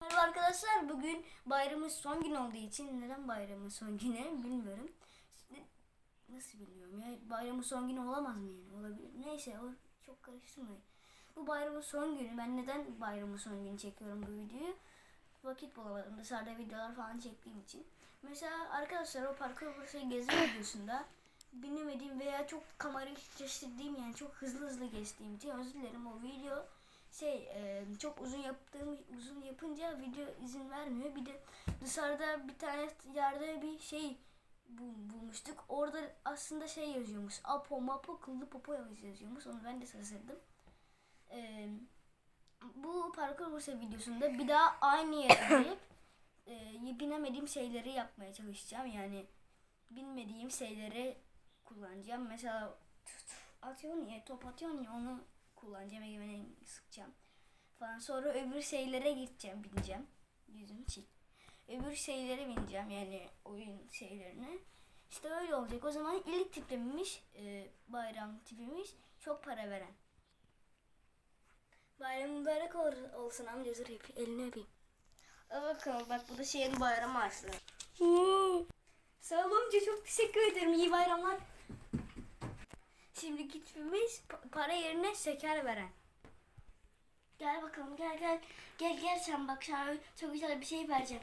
Merhaba arkadaşlar. Bugün bayramın son gün olduğu için neden bayramın son günü bilmiyorum. Nasıl bilmiyorum ya bayramın son günü olamaz mı yani? Olabilir. Neyse o çok karıştırmayın. Bu bayramın son günü. Ben neden bayramın son günü çekiyorum bu videoyu? Vakit bulamadım. Dışarıda videolar falan çektiğim için. Mesela arkadaşlar o parkur bursayı gezme videosunda binemediğim veya çok kamerayı titreştirdiğim yani çok hızlı hızlı geçtiğim için özür dilerim o video şey e, çok uzun yaptığım uzun yapınca video izin vermiyor. Bir de dışarıda bir tane yerde bir şey bul- bulmuştuk. Orada aslında şey yazıyormuş. Apo mapo kıllı popo yazıyormuş. Onu ben de şaşırdım. E, bu parkur bursa videosunda bir daha aynı yere gelip e, binemediğim şeyleri yapmaya çalışacağım. Yani bilmediğim şeyleri kullanacağım. Mesela atıyorsun ya top atıyorsun ya onu kullanacağım. Egemen'e sıkacağım falan. Sonra öbür şeylere gideceğim, bineceğim. Yüzüm çek. Öbür şeylere bineceğim yani oyun şeylerine. İşte öyle olacak. O zaman ilk tiplememiz e, bayram tipimiz çok para veren. Bayram mübarek ol- olsun amca dur öpeyim, elini öpeyim. Al bakalım bak bu da şeyin bayramı aslında. Sağ ol amca çok teşekkür ederim. İyi bayramlar. Şimdi gitmemiz pa- para yerine şeker veren. Gel bakalım gel gel. Gel gel sen bak sana çok güzel bir şey vereceğim.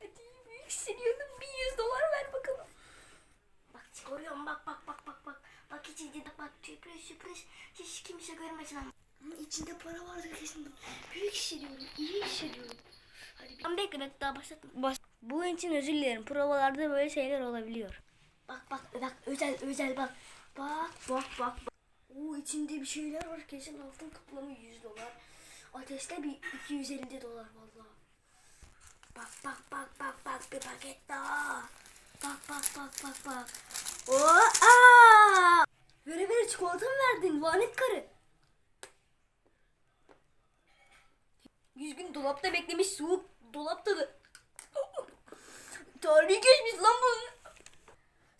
Hadi büyük hissediyordum. Bir yüz dolar ver bakalım. Bak çıkarıyorum bak bak bak bak bak. Bak içinde de bak sürpriz sürpriz. Hiç kimse görmesin ama. Ama içinde para vardır kesin. Büyük hissediyorum. iyi hissediyorum. Hadi bir... Bekle daha başlatma. Baş... Bu için özür dilerim. Provalarda böyle şeyler olabiliyor. Bak bak bak özel özel bak. Bak bak bak. bak. Oo içinde bir şeyler var kesin altın kaplama 100 dolar. Ateşte bir 250 dolar vallahi. Bak bak bak bak bak bir paket daha. Bak bak bak bak bak. Oo aa! Vere vere çikolata mı verdin lanet karı? 100 gün dolapta beklemiş soğuk dolapta da. Tarihi geçmiş lan bunun.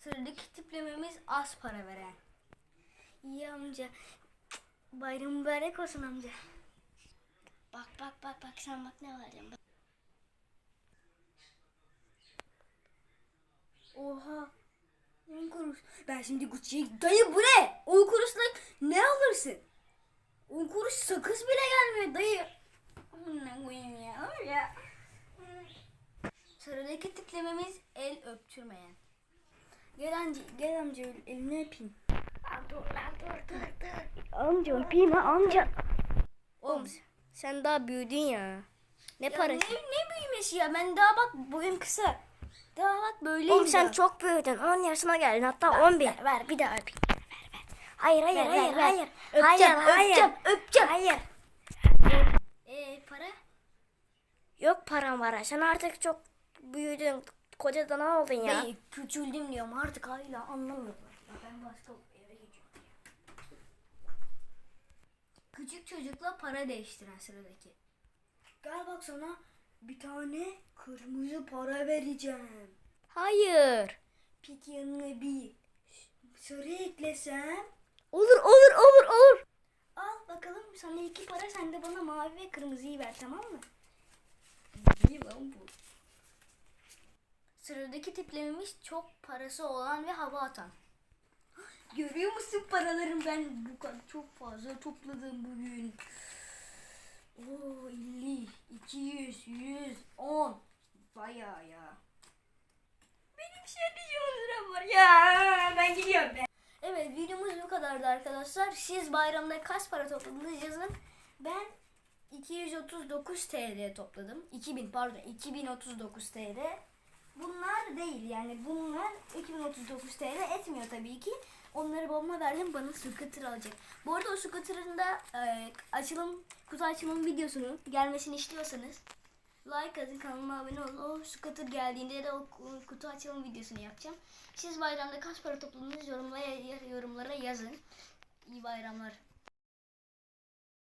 Sıradaki tiplememiz az para veren. İyi amca. Bayram mübarek olsun amca. Bak bak bak bak sen bak ne vereceğim. Bak. Oha. 10 kuruş. Ben şimdi Gucci'ye dayı bu ne? 10 kuruşla ne alırsın? 10 kuruş sakız bile gelmiyor dayı. Ne koyayım ya? ya. Sıradaki tiplememiz el öptürmeyen. Gel amca, gel amca elini öpeyim. Dur lan dur dur dur. Amca öpeyim ha amca. Oğlum sen daha büyüdün ya. Ne parası? Ne, ne büyümesi ya? Ben daha bak boyum kısa. Daha bak böyleyim Oğlum sen çok büyüdün. 10 yaşına geldin. Hatta 11. Ver, ver bir daha öpeyim. Ver ver ver. Hayır hayır Ver, ver, hayır ver. hayır. Öpeceğim, hayır hayır. öpeceğim, öpeceğim. Hayır. Ee, para? Yok param var. Sen artık çok büyüdün. Koca dana oldun ya. Dayı küçüldüm diyorum artık hala anlamıyorlar. Ya ben başka eve geçiyorum. Küçük çocukla para değiştiren sıradaki. Gel bak sana bir tane kırmızı para vereceğim. Hayır. Peki yanına bir sarı eklesem. Olur olur olur olur. Al bakalım sana iki para sen de bana mavi ve kırmızıyı ver tamam mı? İyi lan bu. Sıradaki tiplememiz çok parası olan ve hava atan. Görüyor musun paralarım ben bu kadar çok fazla topladım bugün. Oo 50, 200, 100, 10. Bayağı ya. Benim şey liram var ya. Ben gidiyorum ben. Evet videomuz bu kadardı arkadaşlar. Siz bayramda kaç para topladınız yazın. Ben 239 TL topladım. 2000 pardon 2039 TL. Bunlar değil yani bunlar 2039 TL etmiyor tabii ki. Onları babama verdim bana scooter alacak. Bu arada o scooter'ın da e, açılım kutu açılım videosunu gelmesini istiyorsanız like atın kanalıma abone olun. O scooter geldiğinde de o ku- kutu açılım videosunu yapacağım. Siz bayramda kaç para topladınız yorumlara, yorumlara yazın. İyi bayramlar.